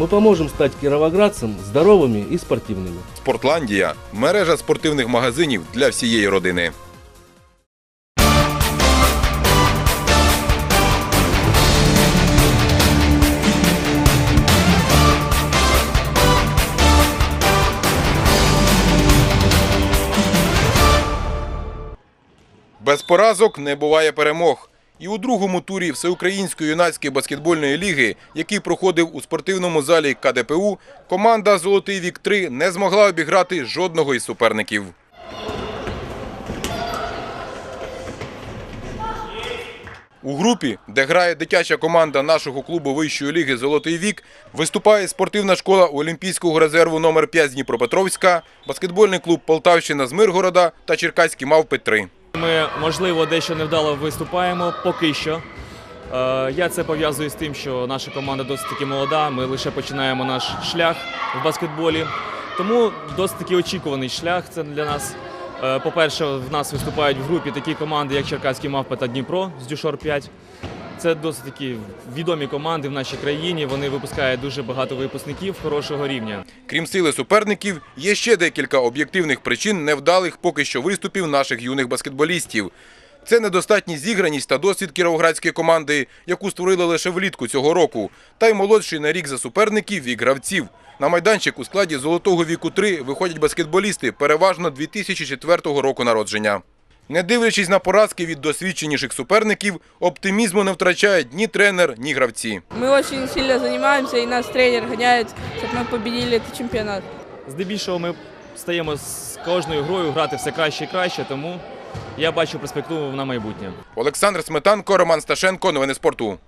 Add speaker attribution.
Speaker 1: Мы поможем стать кировоградцам здоровыми и спортивными.
Speaker 2: Спортландія мережа спортивних магазинів для всієї родини. Без поразок не буває перемог. І у другому турі Всеукраїнської юнацької баскетбольної ліги, який проходив у спортивному залі КДПУ, команда Золотий вік 3 не змогла обіграти жодного із суперників. У групі, де грає дитяча команда нашого клубу вищої ліги Золотий вік, виступає спортивна школа Олімпійського резерву номер 5 з Дніпропетровська, баскетбольний клуб Полтавщина з Миргорода та Черкаські мавпи 3.
Speaker 3: Ми, можливо, дещо невдало виступаємо поки що. Е, Я це пов'язую з тим, що наша команда досить таки молода. Ми лише починаємо наш шлях в баскетболі. Тому досить таки очікуваний шлях це для нас. Е, По-перше, в нас виступають в групі такі команди, як Черкаські мавпа та Дніпро з Дюшор 5. Це досить такі відомі команди в нашій країні. Вони випускають дуже багато випускників хорошого рівня.
Speaker 2: Крім сили суперників, є ще декілька об'єктивних причин невдалих поки що виступів наших юних баскетболістів. Це недостатня зіграність та досвід кіровоградської команди, яку створили лише влітку цього року, та й молодший на рік за суперників вік гравців. На майданчик у складі золотого віку 3 виходять баскетболісти, переважно 2004 року народження. Не дивлячись на поразки від досвідченіших суперників, оптимізму не втрачають ні тренер, ні гравці.
Speaker 4: Мы очень сильно занимаемся, и нас тренер гоняет, чтобы мы победили этот чемпионат.
Speaker 3: Здебільшого ми стаємо з кожною грою грати все краще і краще, тому я бачу перспективу на майбутнє.
Speaker 2: Олександр Сметанко, Роман Сташенко. Новини спорту.